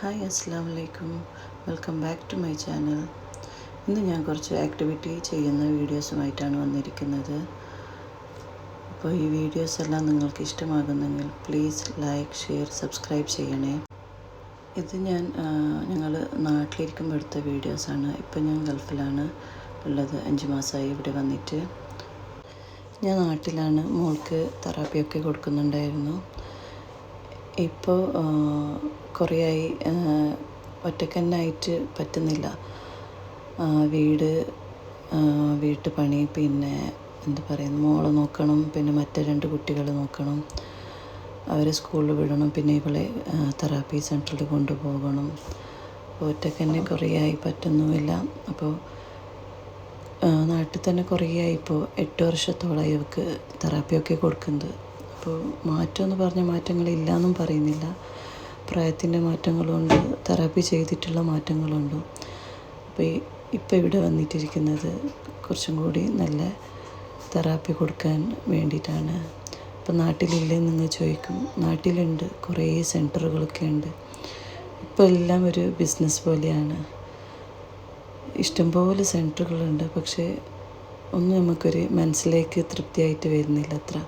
Hi അസ്സാം വലൈക്കും welcome back to my channel ഇന്ന് ഞാൻ കുറച്ച് ആക്ടിവിറ്റി ചെയ്യുന്ന വീഡിയോസുമായിട്ടാണ് വന്നിരിക്കുന്നത്. അപ്പോൾ ഈ വീഡിയോസ് എല്ലാം നിങ്ങൾക്ക് ഇഷ്ടമാകുന്നെങ്കിൽ പ്ലീസ് ലൈക്ക് ഷെയർ സബ്സ്ക്രൈബ് ചെയ്യണേ. ഇത് ഞാൻ ഞങ്ങൾ നാട്ടിലിരിക്കുമ്പോൾ എടുത്ത വീഡിയോസാണ് ഇപ്പം ഞാൻ ഗൾഫിലാണ് ഉള്ളത്. അഞ്ച് മാസമായി ഇവിടെ വന്നിട്ട്. ഞാൻ നാട്ടിലാണ്. മോൾക്ക് തെറാപ്പിയൊക്കെ കൊടുക്കുന്നുണ്ടായിരുന്നു. ഇപ്പോൾ കുറേയായി ഒറ്റക്കന്നായിട്ട് പറ്റുന്നില്ല. വീട് വീട്ടുപണി പിന്നെ എന്താ പറയുക മോളെ നോക്കണം പിന്നെ മറ്റേ രണ്ട് കുട്ടികളെ നോക്കണം അവരെ സ്കൂളിൽ വിടണം പിന്നെ ഇവളെ തെറാപ്പി സെന്ററിൽ കൊണ്ടുപോകണം. അപ്പോൾ ഒറ്റക്കന്നെ കുറേയായി പറ്റുന്നുമില്ല. അപ്പോൾ നാട്ടിൽ തന്നെ കുറേയായി ഇപ്പോൾ എട്ട് വർഷത്തോളമായി അവൾക്ക് തെറാപ്പിയൊക്കെ കൊടുക്കുന്നത് അപ്പോൾ മാറ്റം എന്ന് പറഞ്ഞ മാറ്റങ്ങളില്ല എന്നും പറയുന്നില്ല. പ്രായത്തിന്റെ മാറ്റങ്ങളുണ്ട് തെറാപ്പി ചെയ്തിട്ടുള്ള മാറ്റങ്ങളുണ്ട്. അപ്പോൾ ഇപ്പോൾ ഇവിടെ വന്നിട്ടിരിക്കുന്നത് കുറച്ചും കൂടി നല്ല തെറാപ്പി കൊടുക്കാൻ വേണ്ടിയിട്ടാണ്. ഇപ്പോൾ നാട്ടിലില്ലേ നിങ്ങൾ ചോദിക്കും. നാട്ടിലുണ്ട് കുറേ സെന്ററുകളൊക്കെ ഉണ്ട്. ഇപ്പോൾ എല്ലാം ഒരു ബിസിനസ് പോലെയാണ്. ഇഷ്ടംപോലെ സെന്ററുകളുണ്ട് പക്ഷേ ഒന്നും നമുക്കൊരു മനസ്സിലേക്ക് തൃപ്തിയായിട്ട് വരുന്നില്ല അത്ര.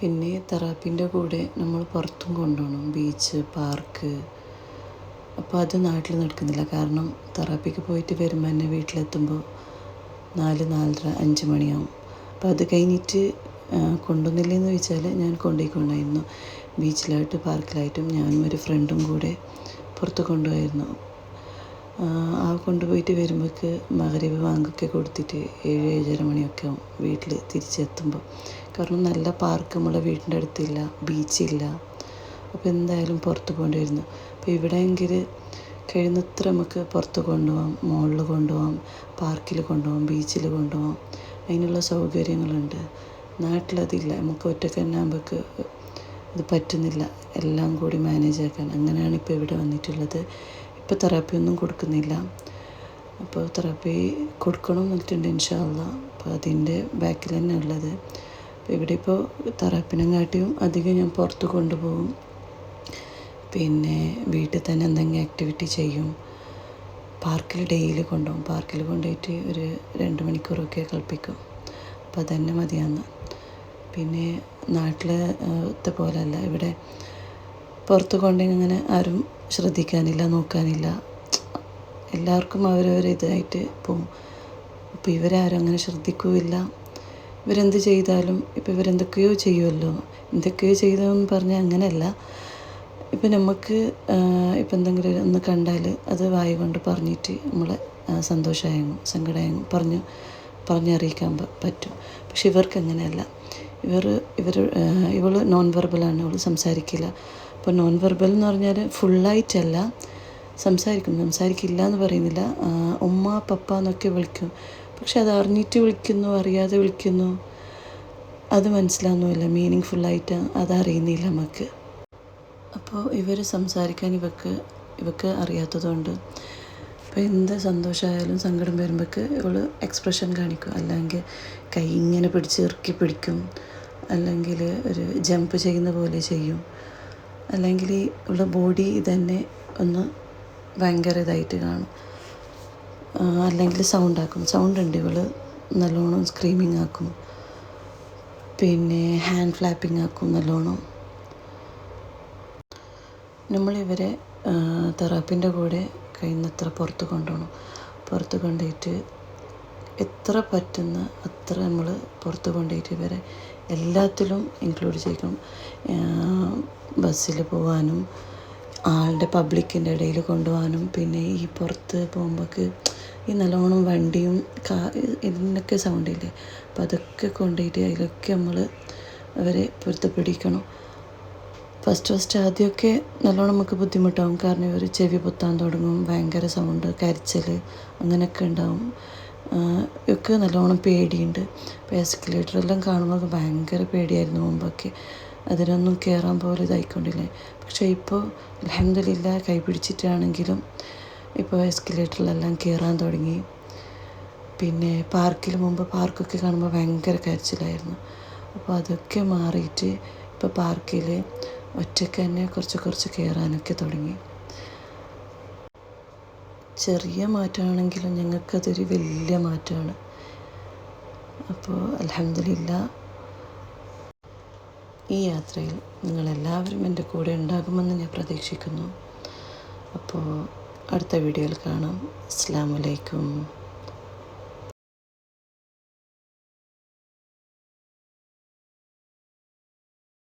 പിന്നെ തെറാപ്പിന്റെ കൂടെ നമ്മൾ പുറത്തും കൊണ്ടുപോകണം. ബീച്ച് പാർക്ക് അപ്പോൾ അത് നാട്ടിൽ നടക്കുന്നില്ല. കാരണം തെറാപ്പിക്ക് പോയിട്ട് വരുമ്പോൾ തന്നെ വീട്ടിലെത്തുമ്പോൾ നാല് നാലര അഞ്ച് മണിയാവും. അപ്പോൾ അത് കഴിഞ്ഞിട്ട് കൊണ്ടുവന്നില്ലെന്ന് വെച്ചാൽ ഞാൻ കൊണ്ടുപോയിക്കൊണ്ടായിരുന്നു. ബീച്ചിലായിട്ട് പാർക്കിലായിട്ടും ഞാനും ഒരു ഫ്രണ്ടും കൂടെ പുറത്ത് കൊണ്ടുപോയിരുന്നു. ആ, കൊണ്ടുപോയിട്ട് വരുമ്പോഴേക്ക് മകരീവ് വാങ്ങൊക്കെ കൊടുത്തിട്ട് ഏഴ് ഏഴര മണിയൊക്കെ ആവും വീട്ടിൽ തിരിച്ചെത്തുമ്പോൾ കാരണം നല്ല പാർക്ക് നമ്മളെ വീടിന്റെ അടുത്തില്ല ബീച്ചില്ല അപ്പോൾ എന്തായാലും പുറത്ത് പോകേണ്ടി വരുന്നു. അപ്പോൾ ഇവിടെയെങ്കിൽ കഴിയുന്നത്ര നമുക്ക് പുറത്ത് കൊണ്ടുപോകാം മോളിൽ കൊണ്ടുപോകാം പാർക്കിൽ കൊണ്ടുപോകാം ബീച്ചിൽ കൊണ്ടുപോകാം അതിനുള്ള സൗകര്യങ്ങളുണ്ട്. നാട്ടിലതില്ല. നമുക്ക് ഒറ്റയ്ക്ക് തന്നെ ഇത് പറ്റുന്നില്ല. എല്ലാം കൂടി മാനേജ് ആക്കാൻ. അങ്ങനെയാണ് ഇപ്പോൾ ഇവിടെ വന്നിട്ടുള്ളത്. ഇപ്പോൾ തെറാപ്പി ഒന്നും കൊടുക്കുന്നില്ല. അപ്പോൾ തെറാപ്പി കൊടുക്കണം എന്നിട്ടുണ്ട് ഇൻഷാല്ല അപ്പോൾ അതിന്റെ ബാക്കിൽ തന്നെ ഉള്ളത്. അപ്പോൾ ഇവിടെ ഇപ്പോൾ തെറാപ്പിനെങ്കാട്ടിയും അധികം ഞാൻ പുറത്ത് കൊണ്ടുപോകും. പിന്നെ വീട്ടിൽ തന്നെ എന്തെങ്കിലും ആക്ടിവിറ്റി ചെയ്യും. പാർക്കിൽ ഡെയിലി കൊണ്ടുപോകും. പാർക്കിൽ കൊണ്ടുപോയിട്ട് ഒരു രണ്ട് മണിക്കൂറൊക്കെ കളിപ്പിക്കും. അപ്പോൾ അതന്നെ മതിയാന്ന്. പിന്നെ നാട്ടിലത്തെ പോലെയല്ല ഇവിടെ പുറത്ത് കൊണ്ടുപോയി അങ്ങനെ ആരും ശ്രദ്ധിക്കാനില്ല നോക്കാനില്ല. എല്ലാവർക്കും അവരവരിതായിട്ട് പോവും. അപ്പോൾ ഇവരാരും അങ്ങനെ ശ്രദ്ധിക്കുകയില്ല ഇവരെന്ത് ചെയ്താലും ഇപ്പോൾ ഇവരെന്തൊക്കെയോ ചെയ്യുമല്ലോ എന്തൊക്കെയോ ചെയ്തതെന്ന് പറഞ്ഞാൽ അങ്ങനെയല്ല. ഇപ്പം നമുക്ക് ഇപ്പം എന്തെങ്കിലും ഒന്ന് കണ്ടാൽ അത് വായി കൊണ്ട് പറഞ്ഞിട്ട് നമ്മളെ സന്തോഷമായും സങ്കടമായും പറഞ്ഞു പറഞ്ഞറിയിക്കാൻ പറ്റും. പക്ഷെ ഇവർക്ക് അങ്ങനെയല്ല. ഇവർ ഇവർ ഇവൾ നോൺ വെർബലാണ് ഇവൾ സംസാരിക്കില്ല. അപ്പോൾ നോൺ വെർബൽ എന്ന് പറഞ്ഞാൽ ഫുള്ളായിട്ടല്ല സംസാരിക്കും. സംസാരിക്കില്ല എന്ന് പറയുന്നില്ല. ഉമ്മ പപ്പ എന്നൊക്കെ വിളിക്കും. പക്ഷെ അത് അറിഞ്ഞിട്ട് വിളിക്കുന്നു അറിയാതെ വിളിക്കുന്നു. അത് മനസ്സിലാവുന്നില്ല മീനിങ് ഫുള്ളായിട്ട് അതറിയുന്നില്ല നമുക്ക്. അപ്പോൾ ഇവർ സംസാരിക്കാൻ ഇവക്ക് ഇവക്ക് അറിയാത്തതുകൊണ്ട് അപ്പോൾ എന്ത് സന്തോഷമായാലും സങ്കടം വരുമ്പോഴേക്ക് ഇവൾ എക്സ്പ്രഷൻ കാണിക്കും. അല്ലെങ്കിൽ കൈ ഇങ്ങനെ പിടിച്ച് ഇറുക്കി പിടിക്കും. അല്ലെങ്കിൽ ഒരു ജമ്പ് ചെയ്യുന്ന പോലെ ചെയ്യും. അല്ലെങ്കിൽ ഉള്ള ബോഡി തന്നെ ഒന്ന് ഭയങ്കര ഇതായിട്ട് കാണും. അല്ലെങ്കിൽ സൗണ്ട് ആക്കും. സൗണ്ട് ഉണ്ട് ഇവൾ നല്ലോണം സ്ക്രീമിങ് ആക്കും. പിന്നെ ഹാൻഡ് ഫ്ലാപ്പിംഗ് ആക്കും നല്ലോണം. നമ്മളിവരെ തെറാപ്പിന്റെ കൂടെ കഴിയുന്നത്ര പുറത്ത് കൊണ്ടുപോകണം. പുറത്ത് കൊണ്ടുപോയിട്ട് എത്ര പറ്റുന്ന അത്ര നമ്മൾ പുറത്ത് കൊണ്ടുപോയിട്ട് ഇവരെ എല്ലാത്തിലും ഇൻക്ലൂഡ് ചെയ്യിക്കണം. ബസ്സിൽ പോകാനും ആളുടെ പബ്ലിക്കിന്റെ ഇടയിൽ കൊണ്ടുപോകാനും പിന്നെ ഈ പുറത്ത് പോകുമ്പോൾക്ക് ഈ നല്ലോണം വണ്ടിയും കാ ഇതിനൊക്കെ സൗണ്ടില്ലേ അപ്പം അതൊക്കെ കൊണ്ടുപോയിട്ട് അതിലൊക്കെ നമ്മൾ അവരെ പൊരുത്തപ്പെടിക്കണം. ഫസ്റ്റ് ഫസ്റ്റ് ആദ്യമൊക്കെ നല്ലോണം നമുക്ക് ബുദ്ധിമുട്ടാവും. കാരണം ഇവർ ചെവി പൊത്താൻ തുടങ്ങും ഭയങ്കര സൗണ്ട് കരച്ചൽ അങ്ങനെയൊക്കെ ഉണ്ടാവും. ഒക്കെ നല്ലോണം പേടിയുണ്ട്. ഇപ്പോൾ എസ്കലേറ്ററെല്ലാം കാണുമ്പോൾ ഭയങ്കര പേടിയായിരുന്നു മുമ്പൊക്കെ. അതിനൊന്നും കയറാൻ പോലും ഇതായിക്കൊണ്ടില്ലേ. പക്ഷേ ഇപ്പോൾ അലഹമില്ല കൈ പിടിച്ചിട്ടാണെങ്കിലും ഇപ്പോൾ എസ്കലേറ്ററിലെല്ലാം കയറാൻ തുടങ്ങി. പിന്നെ പാർക്കിൽ മുമ്പ് പാർക്കൊക്കെ കാണുമ്പോൾ ഭയങ്കര കരച്ചിലായിരുന്നു. അപ്പോൾ അതൊക്കെ മാറിയിട്ട് ഇപ്പോൾ പാർക്കിൽ ഒറ്റയ്ക്ക് തന്നെ കുറച്ച് കുറച്ച് കയറാനൊക്കെ തുടങ്ങി. ചെറിയ മാറ്റമാണെങ്കിലും ഞങ്ങൾക്കതൊരു വലിയ മാറ്റമാണ്. അപ്പോൾ അലഹമില്ല ഈ യാത്രയിൽ നിങ്ങളെല്ലാവരും എന്റെ കൂടെ ഉണ്ടാകുമെന്ന് ഞാൻ പ്രതീക്ഷിക്കുന്നു. അപ്പോൾ അടുത്ത വീഡിയോയിൽ കാണാം. അസ്സാം വലൈക്കും